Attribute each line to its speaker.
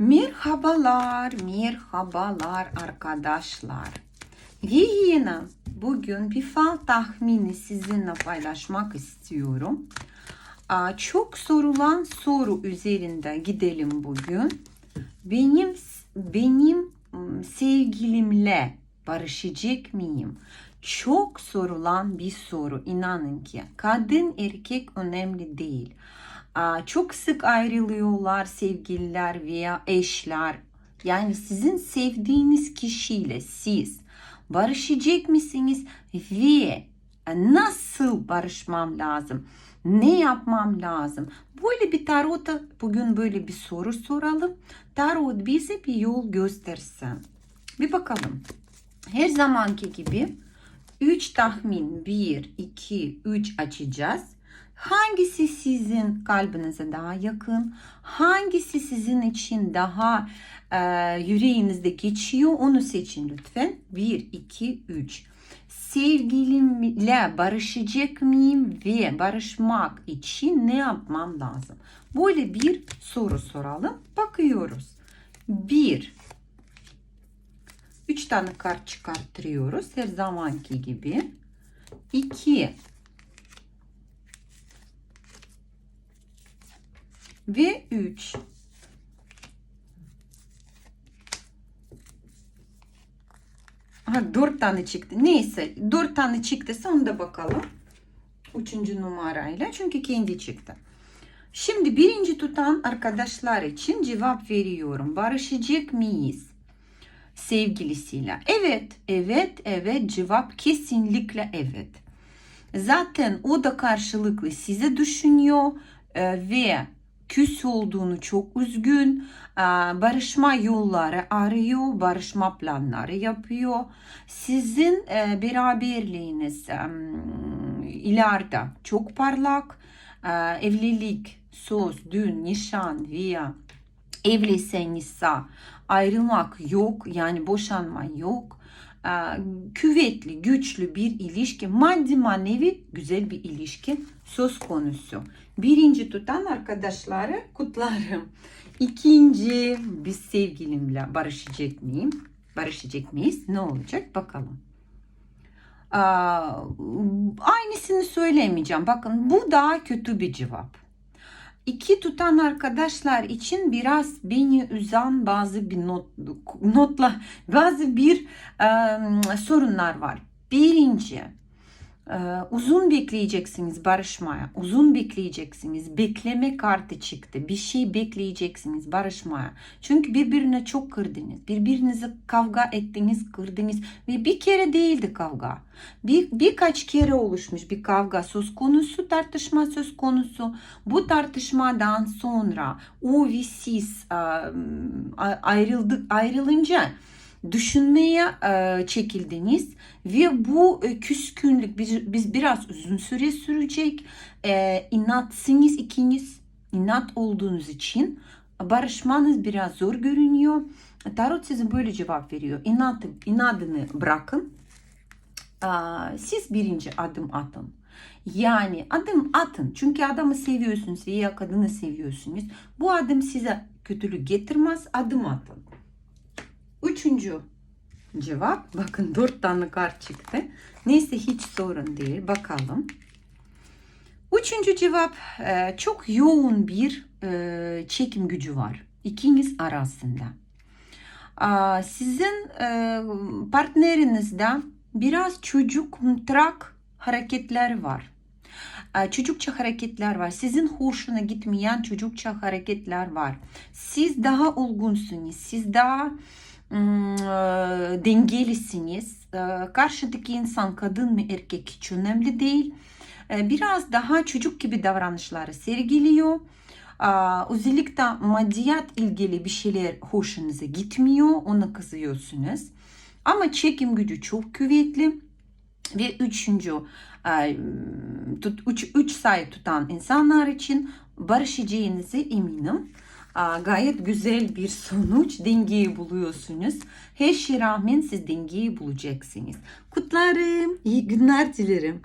Speaker 1: Merhabalar, merhabalar arkadaşlar. Ve bugün bir fal tahmini sizinle paylaşmak istiyorum. Çok sorulan soru üzerinde gidelim bugün. Benim benim sevgilimle barışacak mıyım? Çok sorulan bir soru. İnanın ki kadın erkek önemli değil. Çok sık ayrılıyorlar sevgililer veya eşler. Yani sizin sevdiğiniz kişiyle siz barışacak mısınız ve nasıl barışmam lazım? Ne yapmam lazım? Böyle bir tarota bugün böyle bir soru soralım. Tarot bize bir yol göstersin. Bir bakalım. Her zamanki gibi 3 tahmin 1, 2, 3 açacağız. Hangisi sizin kalbinize daha yakın? Hangisi sizin için daha e, yüreğinizde geçiyor? Onu seçin lütfen. 1, 2, 3. Sevgilimle barışacak mıyım ve barışmak için ne yapmam lazım? Böyle bir soru soralım. Bakıyoruz. 1. 3 tane kart çıkarttırıyoruz her zamanki gibi. 2 ve 3. Ha 4 tane çıktı. Neyse 4 tane çıktıysa onu da bakalım. Üçüncü numarayla. Çünkü kendi çıktı. Şimdi birinci tutan arkadaşlar için cevap veriyorum. Barışacak mıyız? Sevgilisiyle. Evet, evet, evet. Cevap kesinlikle evet. Zaten o da karşılıklı size düşünüyor e, ve küs olduğunu çok üzgün. e, Barışma yolları arıyor, barışma planları yapıyor. Sizin e, beraberliğiniz ileride çok parlak. E, Evlilik, söz, düğün, nişan veya evliyseniz ayrılmak yok yani boşanma yok. Ee, Küvetli, güçlü bir ilişki, maddi manevi güzel bir ilişki söz konusu. Birinci tutan arkadaşları kutlarım. İkinci, biz sevgilimle barışacak mıyım? Barışacak mıyız? Ne olacak? Bakalım. Ee, aynısını söylemeyeceğim. Bakın bu daha kötü bir cevap. İki tutan arkadaşlar için biraz beni üzen bazı bir not, notla bazı bir e, sorunlar var. Birinci uzun bekleyeceksiniz barışmaya. Uzun bekleyeceksiniz. Bekleme kartı çıktı. Bir şey bekleyeceksiniz barışmaya. Çünkü birbirine çok kırdınız. Birbirinize kavga ettiniz, kırdınız ve bir kere değildi kavga. Bir, birkaç kere oluşmuş bir kavga söz konusu, tartışma söz konusu. Bu tartışmadan sonra o ve siz ayrıldık, ayrılınca düşünmeye e, çekildiniz ve bu e, küskünlük biz, biz biraz uzun süre sürecek. E, inatsınız ikiniz, inat olduğunuz için barışmanız biraz zor görünüyor. Tarot size böyle cevap veriyor. İnat, inadını bırakın. E, siz birinci adım atın. Yani adım atın. Çünkü adamı seviyorsunuz veya kadını seviyorsunuz. Bu adım size kötülük getirmez. Adım atın. Üçüncü cevap. Bakın dört tane kart çıktı. Neyse hiç sorun değil. Bakalım. Üçüncü cevap e, çok yoğun bir e, çekim gücü var. İkiniz arasında. Sizin e, partnerinizde biraz çocuk trak hareketler var. Çocukça hareketler var. Sizin hoşuna gitmeyen çocukça hareketler var. Siz daha olgunsunuz. Siz daha dengelisiniz. Karşıdaki insan kadın mı erkek hiç önemli değil. Biraz daha çocuk gibi davranışları sergiliyor. Özellikle maddiyat ilgili bir şeyler hoşunuza gitmiyor. Ona kızıyorsunuz. Ama çekim gücü çok kuvvetli. Ve üçüncü, üç, üç sayı tutan insanlar için barışacağınızı eminim gayet güzel bir sonuç. Dengeyi buluyorsunuz. Her şey rağmen siz dengeyi bulacaksınız. Kutlarım. İyi günler dilerim.